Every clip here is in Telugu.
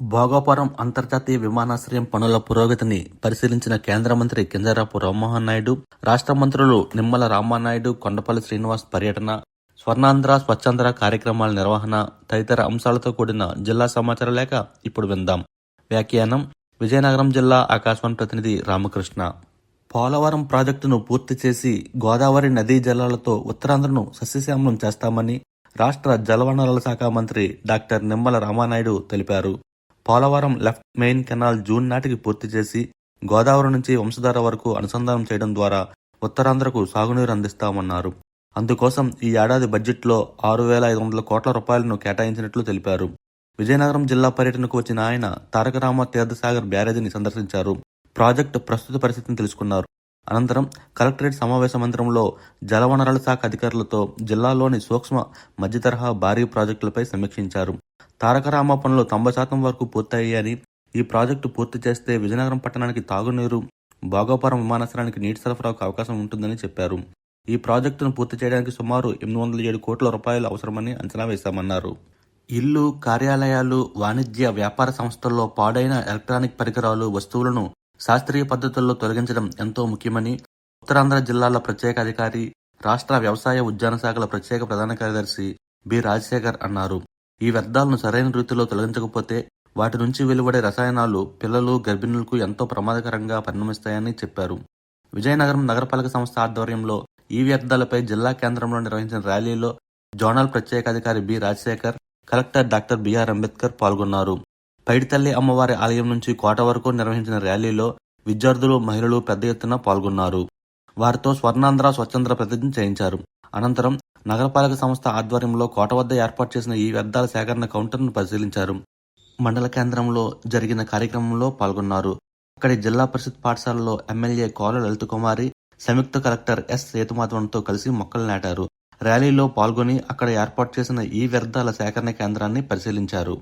భోగాపురం అంతర్జాతీయ విమానాశ్రయం పనుల పురోగతిని పరిశీలించిన కేంద్ర మంత్రి కింజరాపు రామ్మోహన్ నాయుడు రాష్ట్ర మంత్రులు నిమ్మల రామానాయుడు కొండపల్లి శ్రీనివాస్ పర్యటన స్వర్ణాంధ్ర స్వచ్ఛాంధ్ర కార్యక్రమాల నిర్వహణ తదితర అంశాలతో కూడిన జిల్లా సమాచార లేఖ ఇప్పుడు విందాం. వ్యాఖ్యానం విజయనగరం జిల్లా ఆకాశవాణి ప్రతినిధి రామకృష్ణ. పోలవరం ప్రాజెక్టును పూర్తి చేసి గోదావరి నదీ జలాలతో ఉత్తరాంధ్రను సస్యశ్యామలం చేస్తామని రాష్ట్ర జలవనరుల శాఖ మంత్రి డాక్టర్ నిమ్మల రామానాయుడు తెలిపారు. Polavaram left main canal June నాటికి పూర్తి చేసి గోదావరి నుంచి వంశధార వరకు అనుసంధానం చేయడం ద్వారా ఉత్తరాంధ్రకు సాగునీరు అందిస్తామన్నారు. అందుకోసం ఈ ఏడాది బడ్జెట్లో ఆరు వేల ఐదు వందల కోట్ల రూపాయలను కేటాయించినట్లు తెలిపారు. విజయనగరం జిల్లా పర్యటనకు వచ్చిన ఆయన తారక రామ తీర్థసాగర్ బ్యారేజీని సందర్శించారు. ప్రాజెక్టు ప్రస్తుత పరిస్థితిని తెలుసుకున్నారు. అనంతరం కలెక్టరేట్ సమావేశ మందిరంలో జలవనరుల శాఖ అధికారులతో జిల్లాలోని సూక్ష్మ మధ్యతరహా భారీ ప్రాజెక్టులపై సమీక్షించారు. తారకరామ పనులు తొంభై శాతం వరకు పూర్తయ్యాయని ఈ ప్రాజెక్టు పూర్తి చేస్తే విజయనగరం పట్టణానికి తాగునీరు భోగాపురం విమానాశ్రయానికి నీటి సరఫరాకు అవకాశం ఉంటుందని చెప్పారు. ఈ ప్రాజెక్టును పూర్తి చేయడానికి సుమారు ఎనిమిది వందల ఏడు కోట్ల రూపాయలు అవసరమని అంచనా వేశామన్నారు. ఇల్లు కార్యాలయాలు వాణిజ్య వ్యాపార సంస్థల్లో పాడైన ఎలక్ట్రానిక్ పరికరాలు వస్తువులను శాస్త్రీయ పద్ధతుల్లో తొలగించడం ఎంతో ముఖ్యమని ఉత్తరాంధ్ర జిల్లాల ప్రత్యేక అధికారి రాష్ట్ర వ్యవసాయ ఉద్యాన శాఖల ప్రత్యేక ప్రధాన కార్యదర్శి బి. రాజశేఖర్ అన్నారు. ఈ వ్యర్థాలను సరైన రీతిలో తొలగించకపోతే వాటి నుంచి వెలువడే రసాయనాలు పిల్లలు గర్భిణులకు ఎంతో ప్రమాదకరంగా పరిణమిస్తాయని చెప్పారు. విజయనగరం నగరపాలక సంస్థ ఆధ్వర్యంలో ఈ వ్యర్థాలపై జిల్లా కేంద్రంలో నిర్వహించిన ర్యాలీలో zonal ప్రత్యేకాధికారి B. Rajasekhar collector doctor BR Ambedkar పాల్గొన్నారు. పైడితల్లి అమ్మవారి ఆలయం నుంచి కోట వరకు నిర్వహించిన ర్యాలీలో విద్యార్థులు మహిళలు పెద్ద ఎత్తున పాల్గొన్నారు. వారితో స్వర్ణాంధ్ర స్వచ్ఛంద్ర ప్రతిజ్ఞ చేయించారు. అనంతరం నగరపాలక సంస్థ ఆధ్వర్యంలో కోట వద్ద ఏర్పాటు చేసిన ఈ వ్యర్థాల సేకరణ కౌంటర్ను పరిశీలించారు. మండల కేంద్రంలో జరిగిన కార్యక్రమంలో పాల్గొన్నారు. అక్కడి జిల్లా పరిషత్ పాఠశాలలో ఎమ్మెల్యే కోల లలిత కుమారి సంయుక్త కలెక్టర్ ఎస్ సేతుమాధవన్తో కలిసి మొక్కలు నాటారు. ర్యాలీలో పాల్గొని అక్కడ ఏర్పాటు చేసిన ఈ వ్యర్థాల సేకరణ కేంద్రాన్ని పరిశీలించారు.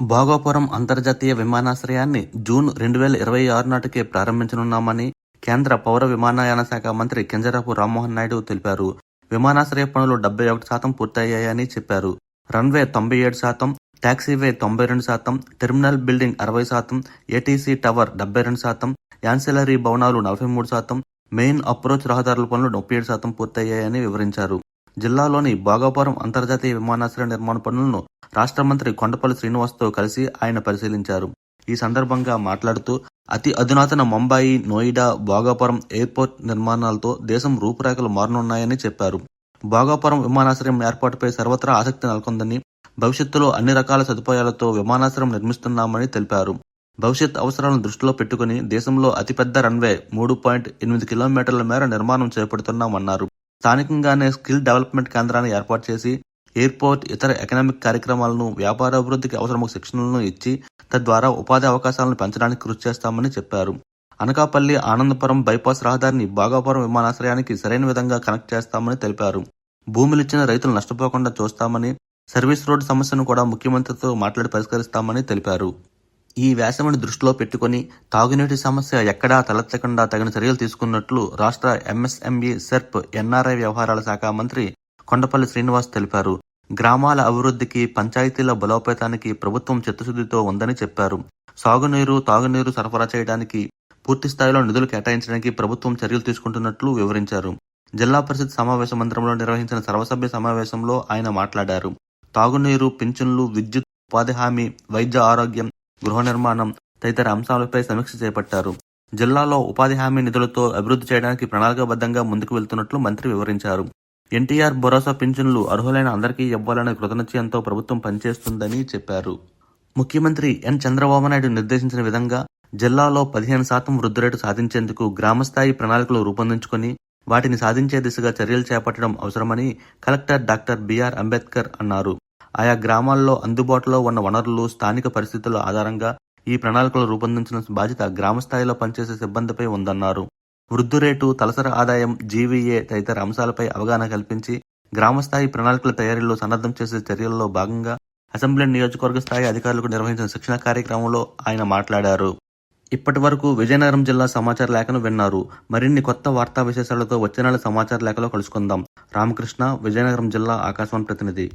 భోగాపురం అంతర్జాతీయ విమానాశ్రయాన్ని జూన్ రెండు వేల ఇరవై ఆరు నాటికే ప్రారంభించనున్నామని కేంద్ర పౌర విమానయాన శాఖ మంత్రి కింజరాపు రామ్మోహన్ నాయుడు తెలిపారు. విమానాశ్రయ పనులు డెబ్బై ఒకటి శాతం పూర్తయ్యాయని చెప్పారు. రన్వే తొంభై ఏడు శాతం ట్యాక్సీవే తొంభై రెండు శాతం టెర్మినల్ బిల్డింగ్ అరవై శాతం ఏటీసీ టవర్ డెబ్బై రెండు శాతం యాన్సిలరీ భవనాలు నలభై మూడు శాతం మెయిన్ అప్రోచ్ రహదారుల పనులు ముప్పై ఏడు శాతం పూర్తయ్యాయని వివరించారు. జిల్లాలోని భోగాపురం అంతర్జాతీయ విమానాశ్రయ నిర్మాణ పనులను రాష్ట్ర మంత్రి కొండపల్లి శ్రీనివాస్తో కలిసి ఆయన పరిశీలించారు. ఈ సందర్భంగా మాట్లాడుతూ అతి అధునాతన ముంబాయి నోయిడా భోగాపురం ఎయిర్పోర్ట్ నిర్మాణాలతో దేశం రూపురేఖలు మారనున్నాయని చెప్పారు. భోగాపురం విమానాశ్రయం ఏర్పాటుపై సర్వత్రా ఆసక్తి నెలకొందని భవిష్యత్తులో అన్ని రకాల సదుపాయాలతో విమానాశ్రయం నిర్మిస్తున్నామని తెలిపారు. భవిష్యత్ అవసరాలను దృష్టిలో పెట్టుకుని దేశంలో అతిపెద్ద రన్వే మూడు పాయింట్ ఎనిమిది కిలోమీటర్ల మేర నిర్మాణం చేపడుతున్నామన్నారు. స్థానికంగానే స్కిల్ డెవలప్మెంట్ కేంద్రాన్ని ఏర్పాటు చేసి ఎయిర్పోర్ట్ ఇతర ఎకనామిక్ కార్యక్రమాలను వ్యాపారాభివృద్ధికి అవసరమైన శిక్షణలను ఇచ్చి తద్వారా ఉపాధి అవకాశాలను పెంచడానికి కృషి చేస్తామని చెప్పారు. అనకాపల్లి ఆనందపురం బైపాస్ రహదారిని భాగోపురం విమానాశ్రయానికి సరైన విధంగా కనెక్ట్ చేస్తామని తెలిపారు. భూములిచ్చిన రైతులు నష్టపోకుండా చూస్తామని సర్వీస్ రోడ్డు సమస్యను కూడా ముఖ్యమంత్రితో మాట్లాడి పరిష్కరిస్తామని తెలిపారు. ఈ వ్యాసమును దృష్టిలో పెట్టుకుని తాగునీటి సమస్య ఎక్కడా తలెత్తకుండా తగిన చర్యలు తీసుకున్నట్లు రాష్ట్ర ఎంఎస్ఎంఈ సెర్ప్ ఎన్ఆర్ఐ వ్యవహారాల శాఖ మంత్రి కొండపల్లి శ్రీనివాస్ తెలిపారు. గ్రామాల అభివృద్ధికి పంచాయతీల బలోపేతానికి ప్రభుత్వం చిత్తశుద్ధితో ఉందని చెప్పారు. సాగునీరు తాగునీరు సరఫరా చేయడానికి పూర్తి స్థాయిలో నిధులు కేటాయించడానికి ప్రభుత్వం చర్యలు తీసుకుంటున్నట్లు వివరించారు. జిల్లా పరిషత్ సమావేశ మందిరంలో నిర్వహించిన సర్వసభ్య సమావేశంలో ఆయన మాట్లాడారు. తాగునీరు పింఛన్లు విద్యుత్ ఉపాధి హామీ వైద్య ఆరోగ్యం గృహ నిర్మాణం తదితర అంశాలపై సమీక్ష చేపట్టారు. జిల్లాలో ఉపాధి హామీ నిధులతో అభివృద్ధి చేయడానికి ప్రణాళికాబద్ధంగా ముందుకు వెళ్తున్నట్లు మంత్రి వివరించారు. ఎన్టీఆర్ భరోసా పింఛన్లు అర్హులైన అందరికీ ఇవ్వాలనే కృతనిశ్చయంతో ప్రభుత్వం పనిచేస్తుందని చెప్పారు. ముఖ్యమంత్రి ఎన్. చంద్రబాబు నాయుడు నిర్దేశించిన విధంగా జిల్లాలో పదిహేను శాతం వృద్ధి రేటు సాధించేందుకు గ్రామస్థాయి ప్రణాళికలు రూపొందించుకొని వాటిని సాధించే దిశగా చర్యలు చేపట్టడం అవసరమని కలెక్టర్ డాక్టర్ బిఆర్ అంబేద్కర్ అన్నారు. ఆయా గ్రామాల్లో అందుబాటులో ఉన్న వనరులు స్థానిక పరిస్థితుల ఆధారంగా ఈ ప్రణాళికలు రూపొందించిన బాధ్యత గ్రామస్థాయిలో పనిచేసే సిబ్బందిపై ఉందన్నారు. వృద్ధి రేటు తలసరి ఆదాయం జీవీఏ తదితర అంశాలపై అవగాహన కల్పించి గ్రామస్థాయి ప్రణాళికల తయారీలో సన్నద్ధం చేసే చర్యల్లో భాగంగా అసెంబ్లీ నియోజకవర్గ స్థాయి అధికారులకు నిర్వహించిన శిక్షణ కార్యక్రమంలో ఆయన మాట్లాడారు. ఇప్పటి వరకు విజయనగరం జిల్లా సమాచార లేఖను విన్నారు. మరిన్ని కొత్త వార్తా విశేషాలతో వచ్చే నెల సమాచార లేఖలో కలుసుకుందాం. రామకృష్ణ విజయనగరం జిల్లా ఆకాశవాణి ప్రతినిధి.